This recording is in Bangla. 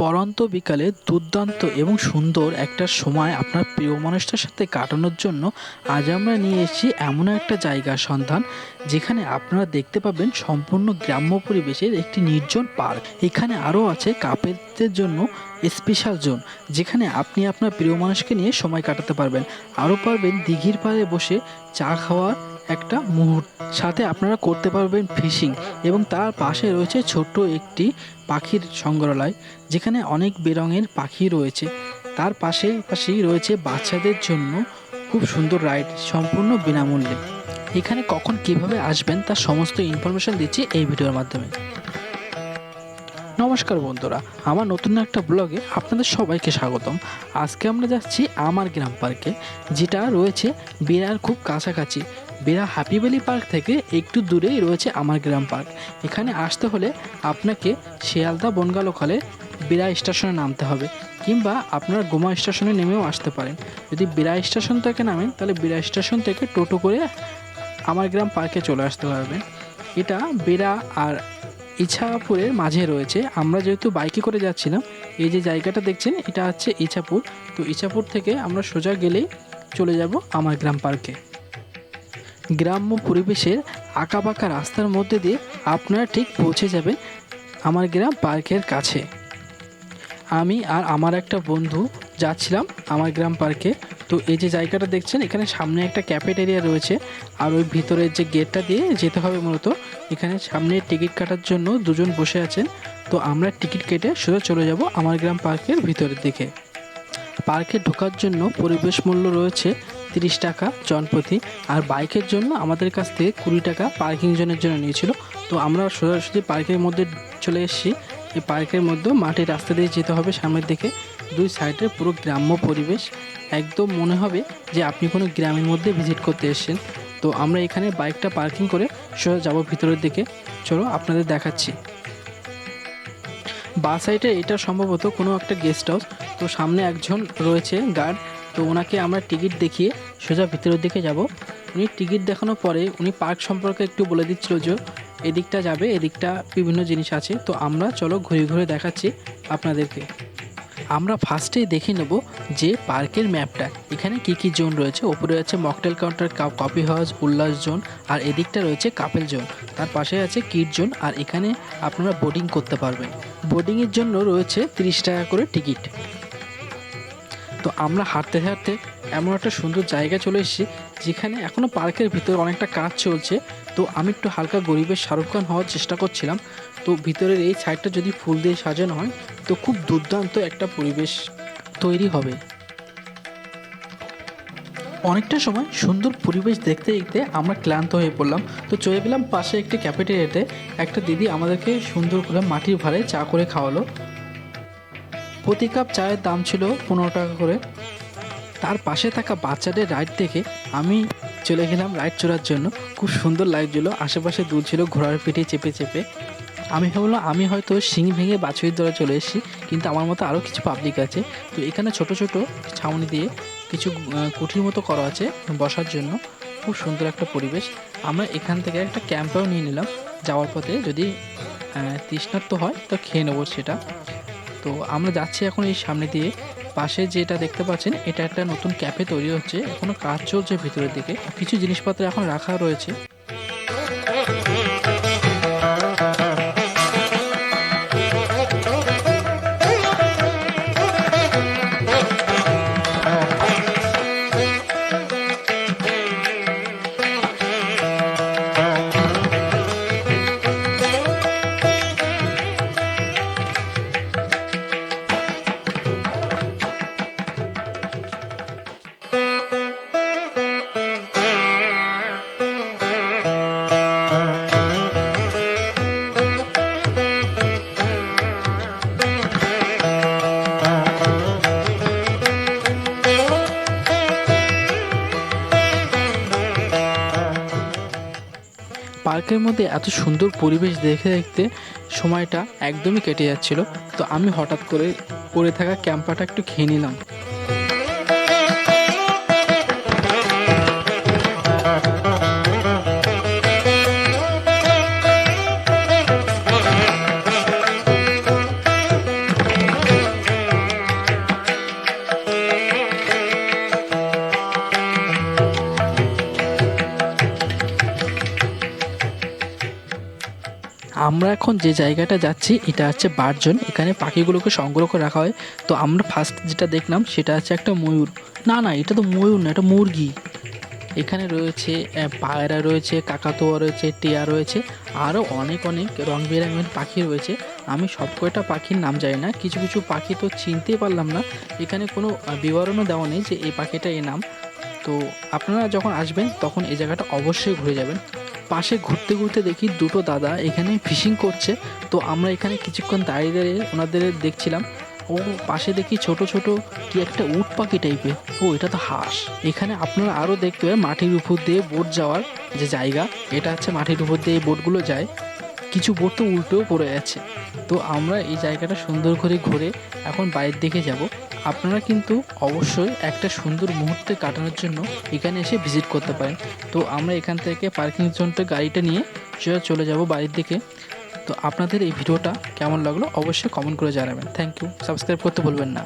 পরন্ত বিকালে দুর্দান্ত এবং সুন্দর একটা সময় আপনার প্রিয় মানুষটার সাথে কাটানোর জন্য আজ আমরা নিয়ে এসেছি এমন একটা জায়গার সন্ধান, যেখানে আপনারা দেখতে পাবেন সম্পূর্ণ গ্রাম্য পরিবেশের একটি নির্জন পার্ক। এখানে আরও আছে কাপেলদের জন্য স্পেশাল জোন, যেখানে আপনি আপনার প্রিয় মানুষকে নিয়ে সময় কাটাতে পারবেন। আরও পারবেন দিঘির পাড়ে বসে চা খাওয়ার একটা মুহূর্ত। সাথে আপনারা করতে পারবেন ফিশিং এবং তার পাশে রয়েছে ছোট্ট একটি পাখির সংগ্রহালয়, যেখানে অনেক বেরঙের পাখি রয়েছে। তার পাশে পাশেই রয়েছে বাচ্চাদের জন্য খুব সুন্দর রাইড সম্পূর্ণ বিনামূল্যে। এখানে কখন কীভাবে আসবেন তার সমস্ত ইনফরমেশন দিচ্ছি এই ভিডিওর মাধ্যমে। নমস্কার বন্ধুরা, আমার নতুন একটা ব্লগে আপনাদের সবাইকে স্বাগতম। আজকে আমরা যাচ্ছি আমার গ্রাম পার্কে, যেটা রয়েছে বেড়ার খুব কাছাকাছি। বেড়া হ্যাপি ভ্যালি পার্ক থেকে একটু দূরেই রয়েছে আমার গ্রাম পার্ক। এখানে আসতে হলে আপনাকে শিয়ালদা বনগা লোকালে বেড়া স্টেশনে নামতে হবে, কিংবা আপনার গোমা স্টেশনে নেমেও আসতে পারেন। যদি বেড়া স্টেশন থেকে নামেন, তাহলে বেড়া স্টেশন থেকে টোটো করে আমার গ্রাম পার্কে চলে আসতে পারবেন। এটা বেড়া আর ইছাপুরের মাঝে রয়েছে। আমরা যেহেতু বাইকে করে যাচ্ছিলাম, এই যে জায়গাটা দেখছেন, এটা হচ্ছে ইছাপুর। তো ইছাপুর থেকে আমরা সোজা গেলেই চলে যাব আমার গ্রাম পার্কে। গ্রাম্য পরিবেশের আঁকাবাঁকা রাস্তার মধ্যে দিয়ে আপনারা ঠিক পৌঁছে যাবেন আমার গ্রাম পার্কের কাছে। আমি আর আমার একটা বন্ধু যাচ্ছিলাম আমার গ্রাম পার্কে। তো এই যে জায়গাটা দেখছেন, এখানে সামনে একটা ক্যাফেটেরিয়া রয়েছে। আর ওই ভিতরের যে গেটটা দিয়ে যেতে হবে মূলত, এখানে সামনে টিকিট কাটার জন্য দুজন বসে আছেন। তো আমরা টিকিট কেটে সোজা চলে যাব আমার গ্রাম পার্কের ভিতরের দিকে। পার্কে ঢোকার জন্য পরিবেশ মূল্য রয়েছে তিরিশ টাকা জনপ্রতি। আর বাইকের জন্য আমাদের কাছ থেকে কুড়ি টাকা পার্কিং জোনের জন্য নিয়েছিল। তো আমরা সোজাসুজি পার্কের মধ্যে চলে এসেছি। এই পার্কের মধ্যে মাটির রাস্তা দিয়ে যেতে হবে সামনের দিকে। দুই সাইডে পুরো গ্রাম্য পরিবেশ। একদম মনে হবে যে আপনি কোনো গ্রামের মধ্যে ভিজিট করতে এসেছেন। তো আমরা এখানে বাইকটা পার্কিং করে সোজা যাব ভিতরের দিকে। চলো আপনাদের দেখাচ্ছি। বা সাইডে এটা সম্ভবত কোনো একটা গেস্ট হাউস। তো সামনে একজন রয়েছে গার্ড। তো ওনাকে আমরা টিকিট দেখিয়ে সোজা ভিতরের দিকে যাব। উনি টিকিট দেখানোর পরে উনি পার্ক সম্পর্কে একটু বলে দিচ্ছিল যে এদিকটা যাবে, এদিকটা বিভিন্ন জিনিস আছে। তো আমরা চলো ঘুরে ঘুরে দেখাচ্ছি আপনাদেরকে। আমরা ফার্স্টেই দেখে নেব যে পার্কের ম্যাপটা। এখানে কি কি জোন রয়েছে? ওপরে আছে mocktail counter coffee house, Ullas zone, আর এদিকটা রয়েছে কাপেল জোন। তার পাশে আছে কিট জোন, আর এখানে আপনারা বোটিং করতে পারবেন। বোটিংয়ের জন্য রয়েছে তিরিশ টাকা করে টিকিট। তো আমরা হাঁটতে হাঁটতে এমন একটা সুন্দর জায়গায় চলে এসেছি, যেখানে এখনও পার্কের ভিতরে অনেকটা কাজ চলছে। তো আমি একটু হালকা গরিবের শাহরুখ খান হওয়ার চেষ্টা করছিলাম। তো ভিতরের এই সাইডটা যদি ফুল দিয়ে সাজানো হয়, তো খুব দুর্দান্ত একটা পরিবেশ তৈরি হবে। অনেকটা সময় সুন্দর পরিবেশ দেখতে দেখতে আমরা ক্লান্ত হয়ে পড়লাম। তো চলে গেলাম পাশে একটি ক্যাফেটেরিয়াতে একটা দিদি আমাদেরকে সুন্দর করে মাটির ভাড়ে চা করে খাওয়ালো। প্রতি কাপ চায়ের দাম ছিল পনেরো টাকা করে। তার পাশে থাকা বাচ্চাদের রাইড দেখে আমি চলে গেলাম রাইড চড়ার জন্য। খুব সুন্দর লাইট লাগছিল আশেপাশে দুল ছিল, ঘোড়ার পিঠে চেপে চেপে। আমি ভাবলাম, আমি হয়তো শিং ভেঙে বাছুরির দ্বারা চলে এসেছি, কিন্তু আমার মতো আরও কিছু পাবলিক আছে। তো এখানে ছোট ছোট ছাউনি দিয়ে কিছু কুঠির মতো করা আছে বসার জন্য। খুব সুন্দর একটা পরিবেশ। আমরা এখান থেকে একটা ক্যাম্পেও নিয়ে নিলাম। যাওয়ার পথে যদি তৃষ্ণার্ত হয়, তো খেয়ে নেব সেটা। তো আমরা যাচ্ছি এখন এই সামনে দিয়ে। পাশে যেটা দেখতে পাচ্ছেন, এটা একটা নতুন ক্যাফে তৈরি হচ্ছে। এখনও কাজ চলছে ভিতরের দিকে। কিছু জিনিসপত্র এখন রাখা রয়েছে। পার্কের মধ্যে এত সুন্দর পরিবেশ দেখে দেখতে সময়টা একদমই কেটে যাচ্ছিল। তো আমি হঠাৎ করে পড়ে থাকা ক্যাম্পাটা একটু খেয়ে নিলাম। আমরা এখন যে জায়গাটা যাচ্ছি, এটা হচ্ছে বারজন। এখানে পাখিগুলোকে সংগ্রহ করে রাখা হয়। তো আমরা ফার্স্ট যেটা দেখলাম, সেটা হচ্ছে একটা ময়ূর। না না, এটা তো ময়ূর না, এটা মুরগি। এখানে রয়েছে পায়রা রয়েছে, কাকাতুয়া রয়েছে, টিয়া রয়েছে আরও অনেক অনেক রং বেরঙের পাখি রয়েছে। আমি সব কয়টা পাখির নাম জানি না, কিছু কিছু পাখি তো চিনতেই পারলাম না। এখানে কোনো বিবরণও দেওয়া নেই যে এই পাখিটা এ নাম। তো আপনারা যখন আসবেন, তখন এই জায়গাটা অবশ্যই ঘুরে যাবেন। পাশে ঘুরতে ঘুরতে দেখি দুটো দাদা এখানে ফিশিং করছে। তো আমরা এখানে কিছুক্ষণ দাঁড়িয়ে দাঁড়িয়ে ওনাদের দেখছিলাম। ও পাশে দেখি ছোট ছোট কি একটা উট পাখি টাইপের ও, এটা তো হাঁস। এখানে আপনারা আরও দেখতে পাবেন মাটির উপর দিয়ে বোট যাওয়ার যে জায়গা, এটা হচ্ছে মাটির উপর দিয়ে বোটগুলো যায়। কিছু বোট তো উল্টেও পড়ে যাচ্ছে তো আমরা এই জায়গাটা সুন্দর করে ঘুরে এখন বাইরের দিকে যাব। আপনারা কিন্তু অবশ্যই একটা সুন্দর মুহূর্তে কাটানোর জন্য এখানে এসে ভিজিট করতে পারেন। তো আমরা এখান থেকে পার্কিং জোনটা গাড়িটা নিয়ে চলে যাব বাড়ির দিকে। তো আপনাদের এই ভিডিওটা কেমন লাগল অবশ্যই কমেন্ট করে জানাবেন। থ্যাংক ইউ সাবস্ক্রাইব করতে ভুলবেন না।